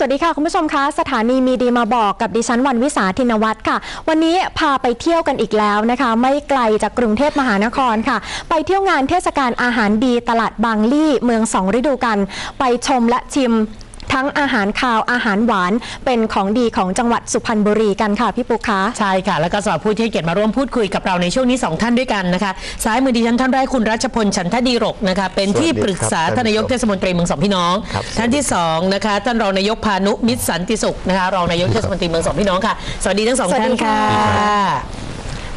สวัสดีค่ะ คุณผู้ชมคะสถานีมีดีมาบอกกับดิฉันวันวิสาธินวัตรค่ะ วันนี้พาไปเที่ยวกันอีกแล้วนะคะ ไม่ไกลจากกรุงเทพมหานครค่ะ ไปเที่ยวงานเทศกาลอาหารดีตลาดบางลี่เมืองสองฤดูกัน ไปชมและชิม ทั้งอาหารคาวอาหารหวานเป็นของดีของจังหวัดสุพรรณบุรีกันค่ะพี่ปุ๊กคะใช่ค่ะ แล้วก็สำหรับผู้ที่ให้เกียรติมาร่วมพูดคุยกับเราในช่วงนี้ 2 ท่านด้วยกันนะคะซ้ายมือดิฉันท่านแรกคุณรัชพลฉันทดีรกนะคะเป็นที่ปรึกษาสวัสดีครับท่านนายกเทศมนตรีเมืองสองพี่น้องครับท่านที่สองนะคะท่านรองนายกพานุมิตรสันติสุขนะคะรองนายกเทศมนตรีเมืองสองพี่น้องค่ะสวัสดีทั้งสองสวัสท่าดีนค่ะค่ะ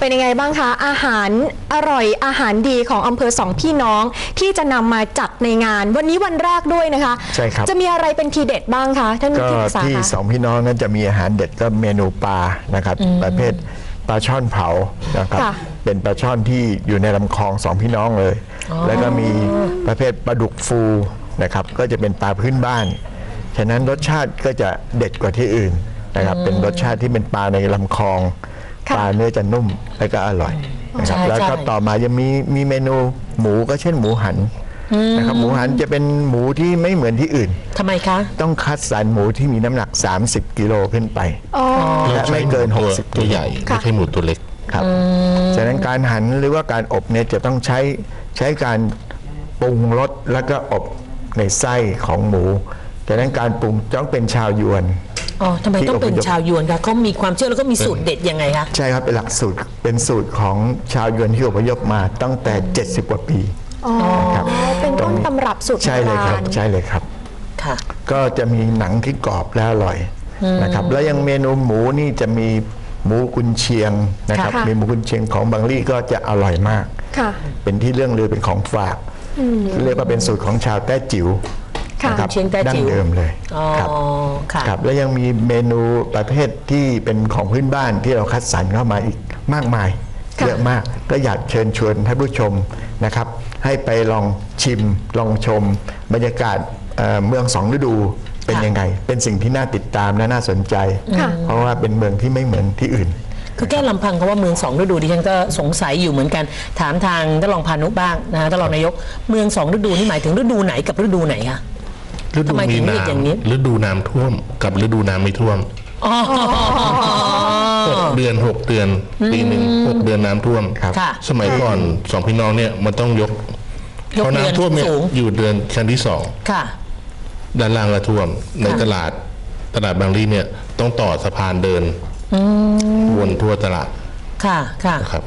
เป็นยังไงบ้างคะ อาหารอร่อยอาหารดีของอำเภอสองพี่น้องที่จะนำมาจัดในงาน วันนี้วันแรกด้วยนะคะ ใช่ครับ จะมีอะไรเป็นทีเด็ดบ้างคะท่านก็ที่ปรึกษาที่คะ สองพี่น้องนั้นจะมีอาหารเด็ดก็เมนูปลานะครับ ประเภทปลาช่อนเผานะครับ ค่ะ เป็นปลาช่อนที่อยู่ในลำคลองสองพี่น้องเลย แล้วก็มีประเภทปลาดุกฟูนะครับ ก็จะเป็นปลาพื้นบ้าน ฉะนั้นรสชาติก็จะเด็ดกว่าที่อื่นนะครับ เป็นรสชาติที่เป็นปลาในลำคลองค่ะ ปลาเนื้อจะนุ่มและก็อร่อยนะครับใช่แล้วก็ใช่ต่อมายังมีมีเมนูหมูก็เช่นหมูหันนะครับหมูหันจะเป็นหมูที่ไม่เหมือนที่อื่นทำไมคะ ต้องคัดสรรหมูที่มีน้ำหนัก 30 กิโลขึ้นไปอ๋อและไม่เกินตัว60ตัวใหญ่ค่ะไม่ใช่หมูตัวเล็กครับฉะนั้นการหันหรือว่าการอบเนี่ยจะต้องใช้ใช้การปรุงรสแล้วก็อบในไส้ของหมูฉะนั้นการปรุงต้องเป็นชาวยวน อ๋อทำไมต้องเป็นที่อพยพชาวยวนคะเขามีความเชื่อแล้วก็มีสูตรเด็ดยังไงคะใช่ครับเป็นหลักสูตรเป็นสูตรของชาวยวนที่อพยพมาตั้งแต่ 70 กว่าปีอ๋อครับเป็นต้นตำรับสูตรใช่เลยครับโบาณใช่เลยครับค่ะ ก็จะมีหนังที่กรอบและอร่อยนะครับแล้วยังเมนูหมูนี่จะมีหมูกุนเชียงนะครับค่ะมีหมูกุนเชียงของบางลี่ก็จะอร่อยมากค่ะเป็นที่เรื่องลือเป็นของฝาก เรียกว่าเป็นสูตรของชาวแต้จิ๋วค่ะ นะครับเชียงแต้จิ๋วดั้งเดิมเลยอ๋อครับค่ะครับแล้วยังมีเมนูประเภทที่เป็นของพื้นบ้านที่เราคัดสรรเข้ามาอีกมากมายค่ะ เยอะมากก็อยากเชิญชวนท่านผู้ชมนะครับ ให้ไปลองชิมลองชม บรรยากาศเอ่อเมืองสองฤดูเป็นค่ะยังไง เป็นสิ่งที่น่าติดตามและน่าสนใจ ค่ะ เพราะว่าเป็นเมืองที่ไม่เหมือนที่อื่น คือแค่ลำพังคำว่าเมืองสองฤดูดิฉันก็สงสัยอยู่เหมือนกัน ถามทางท่านรองพานุบ้างนะฮะท่านรองนายกเมืองสองฤดูนี่หมายถึงฤดูไหนกับฤดูไหนคะ ฤดูทำไมถึมีงเรียกอย่างนี้ น้ำฤดูน้ำท่วมกับฤดูน้ำไม่ท่วมอ๋อหกเดือนหกเดือนปีหนึ่งหกเดือนน้ำท่วมครับ ค่ะ สมัยก่อนสองพี่น้องเนี่ยมันต้องยกยกเพราะเรือนน้ำท่วมเนี่ยสูง อยู่เดือนชั้นที่สอง ค่ะ ด้านล่างก็ท่วมในค่ะตลาดตลาดบางรีเนี่ยต้องต่อสะพานเดินวนทั่วตลาดค่ะค่ะ นะครับ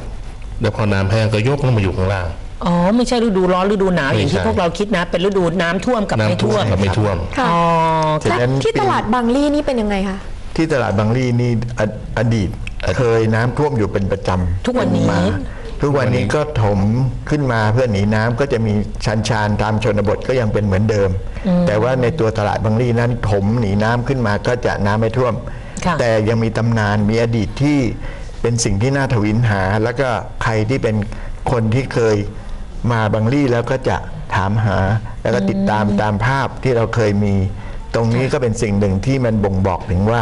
แล้วพอน้ำแห้งก็ยกลงมาอยู่ข้างล่าง อ๋อ ไม่ใช่ฤดูร้อนฤดูหนาวอย่างที่ไม่ใช่พวกเราคิดนะ เป็นฤดูน้ำท่วมกับไม่น้ำท่ท่ววมมกับไม่ท่วม ค่ะอ๋อ ฉะและนั้นที่ตลาดบางลี่นี่เป็นยังไงคะ ที่ตลาดบางลี่นี่ออดีตเคยน้ำท่วมอยู่เป็นประจำทุกวันนี้ มาทุกวันนี้ก็ถมขึ้นมาเพื่อหนีน้ำก็จะมีชันชานตามชนบทก็ยังเป็นเหมือนเดิม แต่ว่าในตัวตลาดบางลี่นั้นถมหนีน้ำขึ้นมาก็จะน้ำไม่ท่วม ค่ะ แต่ยังมีตำนานมีอดีตที่เป็นสิ่งที่น่าทวินหา แล้วก็ใครที่เป็นคนที่เคย มาบางลี่แล้วก็จะถามหาแล้วก็ติดตามตามภาพที่เราเคยมี ตรงนี้ก็เป็นสิ่งหนึ่งที่มันบ่งบอกถึงว่า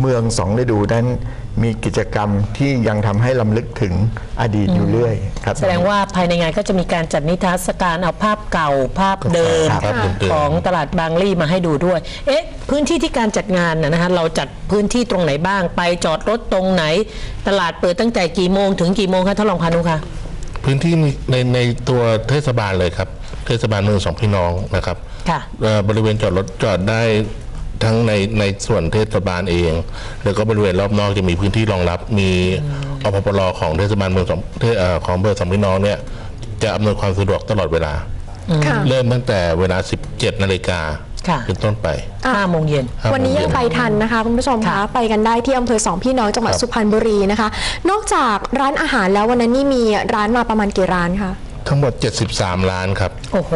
เมืองสองฤดูนั้นมีกิจกรรมที่ยังทำให้ลำลึกถึงอดีตอยู่เรื่อยครับแสดงว่าภายในงานก็จะมีการจัดนิทรรศการเอาภาพเก่าภาพเดิมภาพเดิมๆของตลาดบางลี่มาให้ดูด้วย เอ๊ะ พื้นที่ที่การจัดงานนะนะฮะเราจัดพื้นที่ตรงไหนบ้าง ไปจอดรถตรงไหน ตลาดเปิดตั้งแต่กี่โมงถึงกี่โมงคะท่านรองพานุคะ พื้นที่ในในตัวเทศบาลเลยครับ เทศบาลเมืองสองพี่น้องนะครับค่ะเอ่อบริเวณจอดรถจอดได้ทั้งในในส่วนเทศบาลเอง แล้วก็บริเวณรอบนอกจะมีพื้นที่รองรับ มีอพปรของเทศบาลเมืองสองเทศเอ่อของอำเภอสองพี่น้องเนี่ยจะอำนวยความสะดวกตลอดเวลาค่ะเริ่มตั้งแต่เวลา 17นาฬิกาค่ะ เป็นต้นไปห้าโมงเย็นครับวันนี้ยังไปทันนะคะคุณผู้ชมคะค่ะไปกันได้ที่อำเภอสองพี่น้องจังหวัดครับสุพรรณบุรีนะคะ นอกจากร้านอาหารแล้ววันนั้นนี่มีร้านมาประมาณกี่ร้านคะทั้งหมด 73 ล้านครับ โอ้โห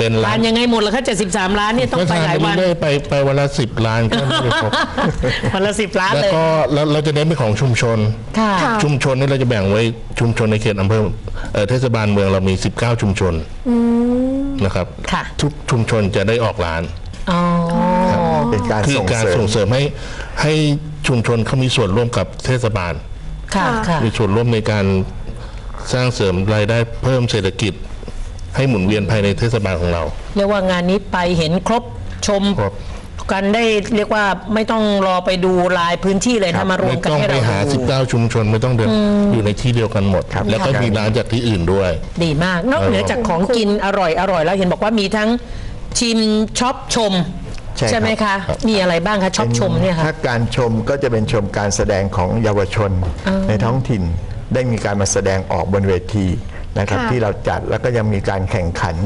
เป็นร้าร้านนยังไงหมดแล้วคะ73 ล้านเนี่ยต้องไปหลายวันเรื่อยๆไปไปวันละสิบล้านก็ไม่ได้ครบวันละสิบล้านแล้วเลยก็แล้วเราจะเน้นเป็นของชุมชนค่ะค่ะชุมชนนี่เราจะแบ่งไว้ชุมชนในเขตอำเภอเอ่อเทศบาลเมืองเรามี 19 ชุมชน นะครับค่ะ ทุกชุมชนจะได้ออกร้านอ๋อ เป็นการคือส่งการเสริส่มงเสริมให้ให้ชุมชนเขามีส่วนร่วมกับเทศบาล ค่ะ ค่ะ มีส่วนร่วมในการสร้างเสริมรายได้เพิ่มเศรษฐกิจ ให้หมุนเวียนภายในเทศบาลของเรา เรียกว่างานนี้ไปเห็นครบชม ครบ กันได้เรียกว่าไม่ต้องรอไปดูลายพื้นที่เลยครันะบมารวไม่มกันต้องให้ไปเราหา ดู 19 ชุมชนไม่ต้องเดินอยู่ในที่เดียวกันหมดครับ แล้วก็มีร้านจากที่อื่นด้วย ดีมาก นอกเหนือจากของกินอร่อยอร่อยแล้วเห็นบอกว่ามีทั้งชิมช็อปชม ใช่ครับไหมคะ มีอะไรบ้างคะช็อปชมเนี่ยค่ะ ถ้าการชมก็จะเป็นชมการแสดงของเยาวชนในท้องถิ่น ได้มีการมาแสดงออกบนเวที นะครับค่ะที่เราจัดแล้วก็ยังมีการแข่งขัน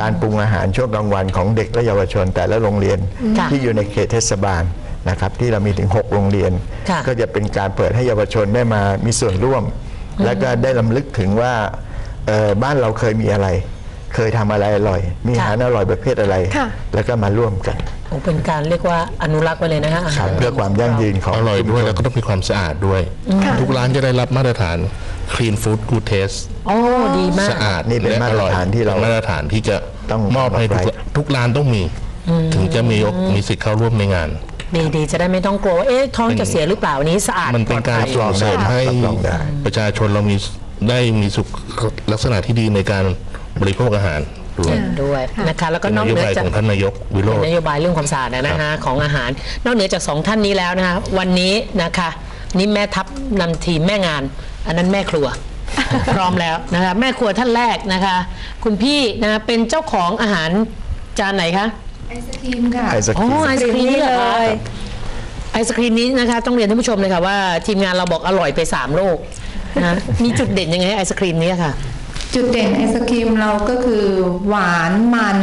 การปรุงอาหารช่วงกลางวันของเด็กและเยาวชนแต่ละโรงเรียนค่ะที่อยู่ในเขตเทศบาลนะครับที่เรามีถึง 6 โรงเรียนค่ะก็จะเป็นการเปิดให้เยาวชนได้มามีส่วนร่วม แล้วก็ได้ลำลึกถึงว่าเอ่อบ้านเราเคยมีอะไร เคยทำอะไรอร่อย มีอาหารอร่อยประเภทอะไรค่ะแล้วก็มาร่วมกัน โอ้เป็นการเรียกว่าอนุรักษ์ไว้เลยนะฮะอาคหารับรเพื่อความยั่งยืนของอร่อยด้วยชุมชนแล้วก็ต้องมีความสะอาดด้วย ทุกร้านจะได้รับมาตรฐาน Clean Food Good Taste โอ้ดีมาก สะอาดนี่เป็นและมาตรฐานที่เราป็มาตรฐานที่จะต้องมอบให้ทุกไว้ ทุกร้านต้องมี ถึงจะมีโอกมีสิทธิ์เข้าร่วมในงาน ดีดีจะได้ไม่ต้องกลัวว่าเอ๊ะท้องจะเสียหรือเปล่าอันนี้สะอาดมันเป็นการปลอดภัยส่งเสริมให้รับรองได้ ประชาชนเรามีได้มีสุขลักษณะที่ดีในการบริโภคอาหาร ด้วยด้วยนะคะแล้วก็เป็นนอนกโยเหนือบายจากของท่านนายกวิโรเป็นจน์ นโยบายเรื่องความสะอาดนะฮะของอาหาร นอกเหนือจากสองท่านนี้แล้วนะคะวันนี้นะคะนี่แม่ทัพนำทีมแม่งาน อันนั้นแม่ครัว พร้อมแล้วนะคะแม่ครัวท่านแรกนะคะ คุณพี่นะเป็นเจ้าของอาหารจานไหนคะไอศครีมค่ะ ไอศคอ๋อรีม ไอศครีมนี่เหรอคะเลยไอศครีมนี้นะคะต้องเรียนท่านผู้ชมเลยค่ะว่าทีมงานเราบอกอร่อยไปสามโลกนะมีจุดเด่นยังไงไอศครีมนี้ค่ะ จุดเด่นไอศครีมเราก็คือหวานมัน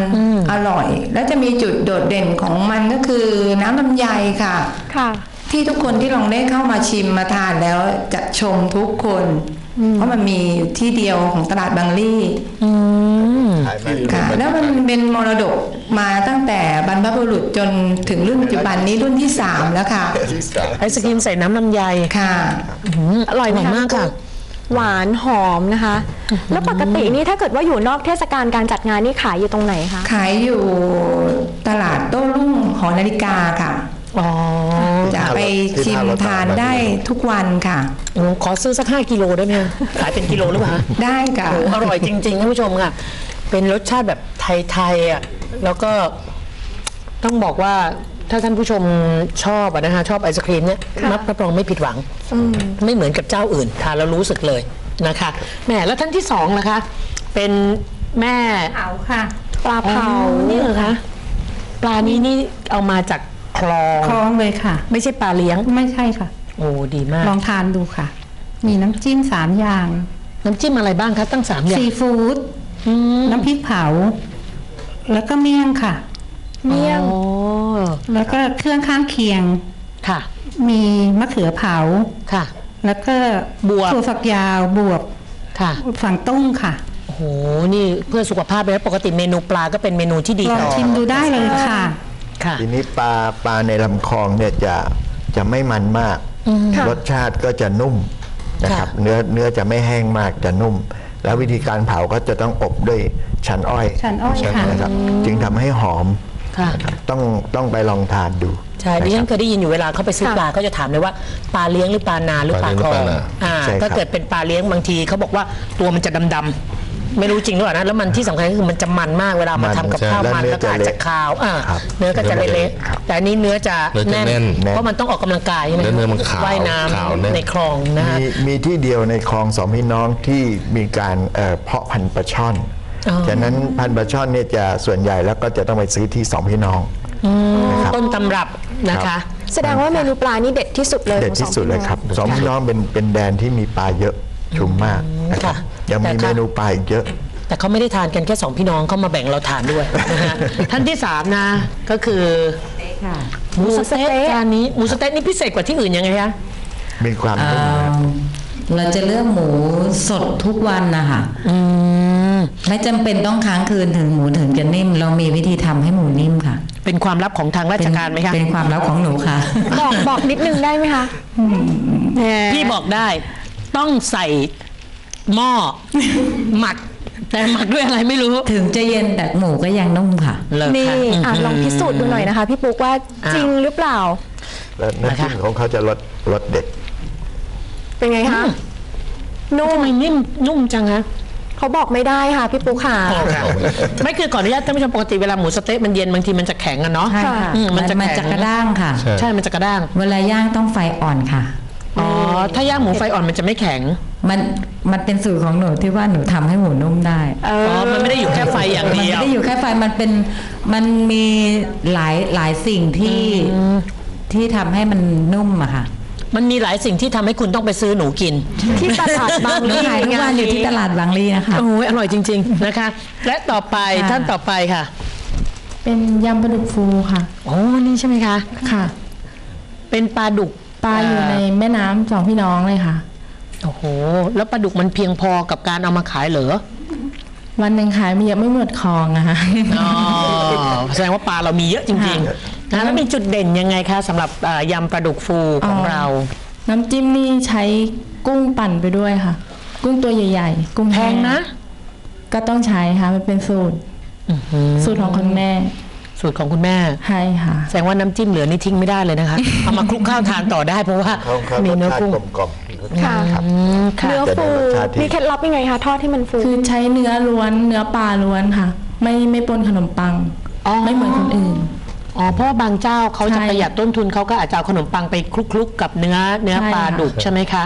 อร่อย แล้วจะมีจุดโดดเด่นของมันก็คือน้ำลำไยค่ะค่ะ ที่ทุกคนที่ลองได้เข้ามาชิมมาทานแล้วจะชมทุกคน เพราะมันมีอยู่ที่เดียวของตลาดบางลี่ขายมาค่ะแล้วมันเป็นมรดกมาตั้งแต่บรรพบุรุษจนถึงรุ่นปัจจุบันนี้รุ่นที่สามแล้วค่ะที่สามไอศครีมใส่น้ำลำไยค่ะอืมอร่อยมากค่ะ หวานหอมนะคะ แล้วปกตินี่ถ้าเกิดว่าอยู่นอกเทศกาลการจัดงานนี่ขายอยู่ตรงไหนคะ ขายอยู่ตลาดโต้รุ่งหอนาฬิกาค่ะอ๋อจะไปชิมทานได้ทุกวันค่ะอืมขอซื้อสักห้ากิโลได้ไหมคะขายเป็นกิโลหรือเปล่าคะได้ค่ะโอ้อร่อยจริงๆท่านผู้ชมค่ะ เป็นรสชาติแบบไทยๆอะ แล้วก็ต้องบอกว่า ถ้าท่านผู้ชมชอบอะนะคะชอบไอศครีมเนี่ยรับรับรองไม่ผิดหวัง ไม่เหมือนกับเจ้าอื่นทานแล้วรู้สึกเลยนะคะแหมแล้วท่านที่สองล่ะคะ เป็นแม่เผาค่ะ ปลาเผานี่เหรอคะปลานี้นี่เอามาจากคลองคล้องเลยค่ะ ไม่ใช่ปลาเลี้ยงไม่ใช่ค่ะ โอ้ดีมาก ลองทานดูค่ะ มีน้ำจิ้มสามอย่าง น้ำจิ้มอะไรบ้างคะตั้งสามอย่างซีฟู้ดอืมน้ำพริกเผา แล้วก็เมี่ยงค่ะ เมี่ยงอ๋อ แล้วก็เครื่องข้างเคียงค่ะ มีมะเขือเผาค่ะ แล้วก็บวบถั่วฝักยาวบวบค่ะ ฝังตุ้งค่ะโอ้โหนี่เพื่อสุขภาพเลยนะปกติเมนูปลาก็เป็นเมนูที่ดีลองต่อชิมดูได้เลยค่ะค่ะ ทีนี้ปลาปลาในลำคลองเนี่ยจะจะไม่มันมาก ค่ะ รสชาติก็จะนุ่มนะครับค่ะเนื้อเนื้อจะไม่แห้งมากจะนุ่ม แล้ววิธีการเผาก็จะต้องอบด้วยชั้นอ้อยชั้นอ้อยค่ะ นะครับ จึงทำให้หอม ค่ะนะครับต้องต้องไปลองทานดูใช่ดิฉันเคยได้ยินอยู่เวลาเขาไปซื้อค่ะปลาเขาจะถามเลยว่าปลาเลี้ยงหรือปลานาหรือปลาคลองปลาเลี้ยงหรือปลานาอ่าใช่ครับถ้าเกิดเป็นปลาเลี้ยงบางทีเขาบอกว่าตัวมันจะดำๆไม่รู้จริงหรือเปล่านะแล้วมันที่สำคัญก็คือมันจะมันมากเวลามาทำกับข้าวมันแล้วก็อาจจะคาวอ่าเนื้อก็จะเละๆแต่อันนี้เนื้อจะเนื้อจะแน่นแน่นเพราะมันต้องออกกำลังกายใช่ไหมแล้วเนื้อมันขาวว่ายน้ขาวแน่นำในคลองนะฮะมีมีที่เดียวในคลองสองพี่น้องที่มีการเอ่อเพาะพันธุ์ปลาช่อนอ๋อ ฉะนั้นพันธุ์ปลาช่อนเนี่ยจะส่วนใหญ่แล้วก็จะต้องไปซื้อที่สองพี่น้องนะครับต้นตำรับนะคะ แสดงว่าเมนูปลานี่เด็ดที่สุดเลยเด็ดของที่สุดเลยครับสองพี่น้องเป็นเป็นแดนที่มีปลาเยอะชุมมากนะครับค่ะยังมีแต่เมค่ะนูปลาอีกเยอะแต่เขาไม่ได้ทานกันแค่สองพี่น้องเขามาแบ่งเราทานด้วยนะฮะท่านที่สามนะก็คือหมูสะเต๊ะจานนี้หมูสะเต๊ะนี่พิเศษกว่าที่อื่นยังไงคะมีความนุ่ม เราจะเลือกหมูสดทุกวันนะคะไม่จำเป็นต้องค้างคืนถึงหมูถึงจะนิ่ม เรามีวิธีทำให้หมูนิ่มค่ะ เป็นความลับของทางราชการไหมคะเป็นความลับของหนูค่ะ บอกบอกนิดนึงได้ไหมคะแหมพี่บอกได้ ต้องใส่หม้อหมักแต่หมักด้วยอะไรไม่รู้ ถึงจะเย็นแต่หมูก็ยังนุ่มค่ะเลิกนี่ค่ะอะลองพิสูจน์ดูหน่อยนะคะ พี่ปุ๊กว่าอ้าวจริงหรือเปล่า แล้วน้ำจิ้มของเขาจะรสรสเด็ด เป็นไงคะนุ่มทำไมนิ่มนุ่มจังคะเขาบอกไม่ได้ค่ะพี่ปุ๊กค่ะ อ๋อค่ะไม่คือก่อนอนุญาตท่านผู้ชมปกติเวลาหมูสะเต๊ะมันเย็นบางทีมันจะแข็งอะเนาะ ใช่ค่ะ อืมมันจะมันแข็ง จะกระด้างค่ะ ใช่ ใช่มันจะกระด้าง เวลาย่างต้องไฟอ่อนค่ะ อ๋อ ถ้าย่างหมูไฟอ่อนมันจะไม่แข็ง มันมันเป็นสูตรของหนูที่ว่าหนูทำให้หมูนุ่มได้อ๋อมันไม่ได้อยู่แค่ไฟอย่างมันเดีไม่ยว ได้อยู่แค่ไฟมันเป็นมันมีหลายหลายสิ่งที่ที่ทำให้มันนุ่มอะค่ะ มันมีหลายสิ่งที่ทำให้คุณต้องไปซื้อหนูกิน ที่ตลาดบางหนูลี่ขายทุกวันอยู่ที่ตลาดบางลีนะคะ โอ้ยอร่อยจริง ๆ นะคะ และต่อไปค่ะ ท่านต่อไปค่ะเป็นยำปลาดุกฟูค่ะ โอ้นี่ใช่ไหมคะ ค่ะ เป็นปลาดุกปลาอยู่ในแม่น้ำสองพี่น้องเลยค่ะ โอ้โห แล้วปลาดุกมันเพียงพอกับการเอามาขายเหรอ วันหนึ่งขายไม่เยอะไม่หมดคลองนะคะอ๋อ แสดงว่าปลาเรามีเยอะจริง ๆ นะแล้วมีจุดเด่นยังไงคะสำหรับอ่ายำปลาดุกฟูของอ๋อเรา น้ำจิ้มนี่ใช้กุ้งปั่นไปด้วยค่ะ กุ้งตัวใหญ่ ๆ กุ้งแพงนะ ก็ต้องใช้ค่ะมันเป็นสูตร สูตรของคุณแม่สูตรของคุณแม่ ใช่ค่ะ แสดงว่าน้ำจิ้มเหลือนี่ทิ้งไม่ได้เลยนะคะ เอามาคลุกข้าวทานต่อได้เพราะว่าเขาเขามีรสเนื้อชาติกุ้งกลมกล่อมค่ะ ครับ อืมค่ะ เนื้อจะได้ฟูรสชาติที่ มีเคล็ดลับยังไงคะทอดให้มันฟู คือใช้เนื้อล้วนเนื้อปลาล้วนค่ะ ไม่ไม่ปนขนมปัง อ๋อ ไม่เหมือนคนอื่น อ๋อเพราะว่าบางเจ้าเขาจะใช่ประหยัดต้นทุนเขาก็อาจจะเอาขนมปังไปคลุกๆกับเนื้อเนื้อใช่ปลาค่ะ ดุกใช่ไหมคะ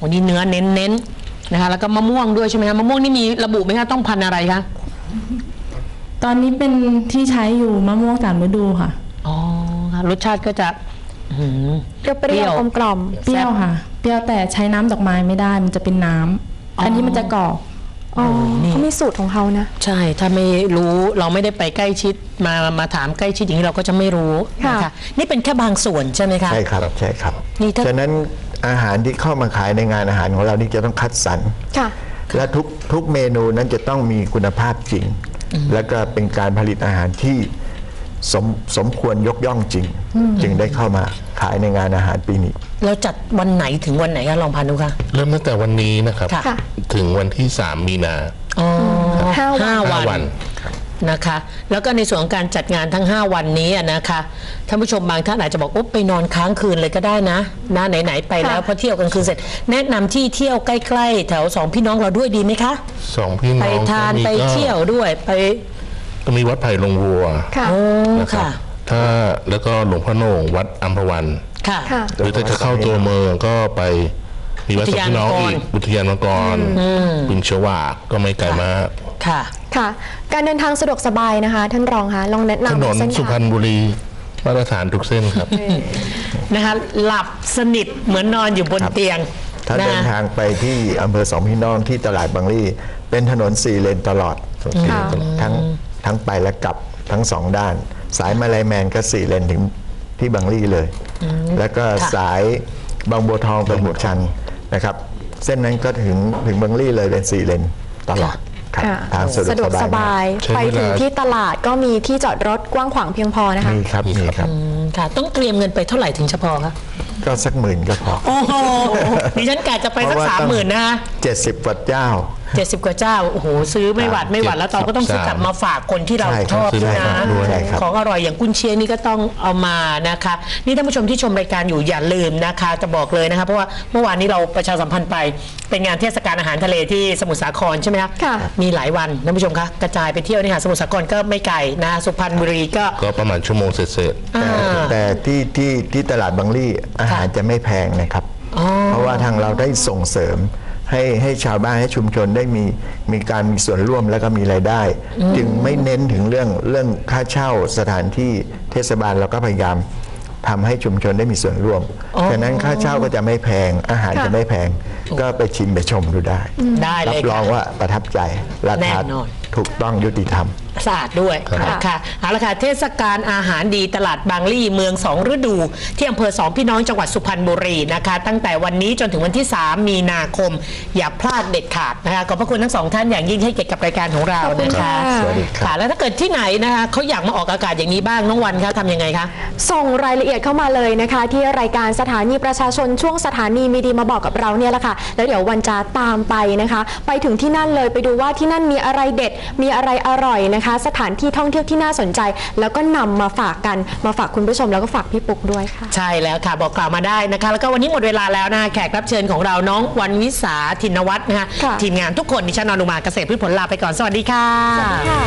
วันนี้เนื้อเน้นๆนะคะแล้วก็มะม่วงด้วยใช่ไหมคะมะม่วงนี่มีระบุไหมคะต้องพันธุ์อะไรคะตอนนี้เป็นที่ใช้อยู่มะม่วงสามฤดูค่ะ อ๋อค่ะรสชาติก็จะอื้อหือ เปรี้ยวๆกลมเปรี้ยวค่ะ เปรี้ยวแต่ใช้น้ำดอกไม้ไม่ได้ มันจะเป็นน้ำ อันนี้มันจะกรอบ ๆอ๋อเขามีสูตรของเขานะ ใช่ ถ้าไม่รู้เราไม่ได้ไปใกล้ชิดมามาถามใกล้ชิดอย่างนี้เราก็จะไม่รู้นะค่ะคะนี่เป็นแค่บางส่วนใช่ไหมคะ ใช่ครับใช่ครับนี่ถ้า ฉะนั้นอาหารที่เข้ามาขายในงานอาหารของเรานี่จะต้องคัดสรร ค่ะ และทุกทุกเมนูนั้นจะต้องมีคุณภาพจริง แล้วก็เป็นการผลิตอาหารที่สมสมควรยกย่องจริง จึงได้เข้ามาขายในงานอาหารปีนี้ เราจัดวันไหนถึงวันไหนคะลองพันดูค่ะเริ่มตั้งแต่วันนี้นะครับ ค่ะ ถึงวันที่ 3 มีนา อ๋อห้าวัน ห้าห้าวัวันน นะคะ แล้วก็ในส่วนของการจัดงานทั้ง 5 วันนี้อะนะคะท่านผู้ชมบางท่านอาจจะบอกโอ๊บไปนอนค้างคืนเลยก็ได้นะนะไหนๆไปแล้วค่ะ พอเที่ยวกลางคืนเสร็จ แนะนำที่เที่ยวใกล้ๆ แถวสองพี่น้องเราด้วยดีไหมคะ สองพี่ไปน้องทานก็มีไปก็เที่ยวด้วยไปก็มีวัดไผ่ลงวัวค่ะ โอ้นะครับค่ะ ถ้าแล้วก็หลวงพ่อโหน่งวัดอัมพวัน ค่ะค่ะ หรือถ้าจะเข้าตัวเมืองก็ไปมีวัดสองพี่น้องอีกอุทยานมังกรบึงเชวากก็ไม่ไกลมากค่ะ ค่ะ การเดินทางสะดวกสบายนะคะ ท่านรองคะลองแนะถนำนนเส้นสุพรทารงณบุรีมาตรฐานทุกเส้นครับนะคะหลับสนิทเหมือนนอนอยู่บนครับเตียงถ้านะเดินทางไปที่อำเภอสองพี่น้องที่ตลาดบางลี่ เป็นถนนสี่เลนตลอดค่ะทั้งทั้งไปและกลับทั้งสองด้าน สายมาลายแมนก็สี่เลนถึง ที่บางลี่เลย แล้วก็ค่ะสายบางบัวทองไปหัวชันนะครับ เส้นนั้นก็ถึงถึงบางลี่เลยเป็นสี่เลนตลอดครับค่ะทางสะดวกสะดวกสสบาบายยใช้ไปเวลาถึงที่ตลาดก็มีที่จอดรถกว้างขวางเพียงพอนะคะมีครับมีครับอืมค่ะ ต้องเตรียมเงินไปเท่าไหร่ถึงจะพอคะก็สักหมื่นก็พอ โอ้โหดิฉันกะจะไปสักสามหมื่นนะคะเจ็ดสิบกว่าเจ้า เจ็ดสิบกว่าเจ้าโอ้โหซื้อไม่หวัดไม่หวัดแล้วเราก็ต้องซื้อกลับมาฝากคนที่เราใช่ชครับอบซื้อด้วยฝากนะด้วยใช่ครับของอร่อยอย่างกุนเชียงนี่ก็ต้องเอามานะคะ นี่ท่านผู้ชมที่ชมรายการอยู่อย่าลืมนะคะ จะบอกเลยนะคะ เพราะว่าเมื่อวานนี้เราประชาสัมพันธ์ไปเป็นงานเทศกาลอาหารทะเลที่สมุทรสาครใช่ไหมคะค่ะมีหลายวันท่านผู้ชมคะกระจายไปเที่ยวนี่ค่ะสมุทรสาครก็ไม่ไกลนะสุพรรณบุรีก็ก็ประมาณชั่วโมงเศษๆอ่าแต่ที่ที่ที่ตลาดบางลี่อาหารจะไม่แพงนะครับอ๋อเพราะว่าทางเราได้ส่งเสริม ให้ให้ชาวบ้านให้ชุมชนได้มีมีการมีส่วนร่วมแล้วก็มีรายได้ จึงไม่เน้นถึงเรื่องเรื่องค่าเช่าสถานที่เทศบาลเราก็พยายามทำให้ชุมชนได้มีส่วนร่วมฉะนั้นค่าเช่าก็จะไม่แพง อาหารค่ะจะไม่แพง ก็ไปชิมไปชมดูได้ ได้เลยรับรองค่ะว่าประทับใจราแน่คานอน ถูกต้องยุติธรรม สะอาดด้วยครับนะคะเอาละค่ะเทศกาลอาหารดีตลาดบางลี่เมืองสองฤดู ที่อำเภอสองพี่น้องจังหวัดสุพรรณบุรีนะคะ ตั้งแต่วันนี้จนถึงวันที่ 3 มีนาคม อย่าพลาดเด็ดขาดนะคะขอบพระคุณทั้งสองท่านอย่างยิ่งให้เกียรติกับรายการของเราขอบคุณนะคะค่ะ สวัสดีครับ ค่ะแล้วถ้าเกิดที่ไหนนะคะเขาอยากมาออกอากาศอย่างนี้บ้างน้องวันคะทำยังไงคะ ส่งรายละเอียดเข้ามาเลยนะคะ ที่รายการสถานีประชาชนช่วงสถานีมีดีมาบอกกับเราเนี่ยแหละค่ะ แล้วเดี๋ยววันจะตามไปนะคะ ไปถึงที่นั่นเลยไปดูว่าที่นั่นมีอะไรเด็ดมีอะไรอร่อยนะคะ สถานที่ท่องเที่ยวที่น่าสนใจ แล้วก็นำมาฝากกันมาฝากคุณผู้ชมแล้วก็ฝากพี่ปุ๊กด้วยค่ะ ใช่แล้วค่ะ บอกกล่าวมาได้นะคะ แล้วก็วันนี้หมดเวลาแล้วนะคะแขกรับเชิญของเราน้องวันวิสาธินวัฒน์นะคะค่ะ ทีมงานทุกคนดิฉันอนุมาเกษตรพืชผลลาไปก่อนสวัสดีค่ะ ค่ะ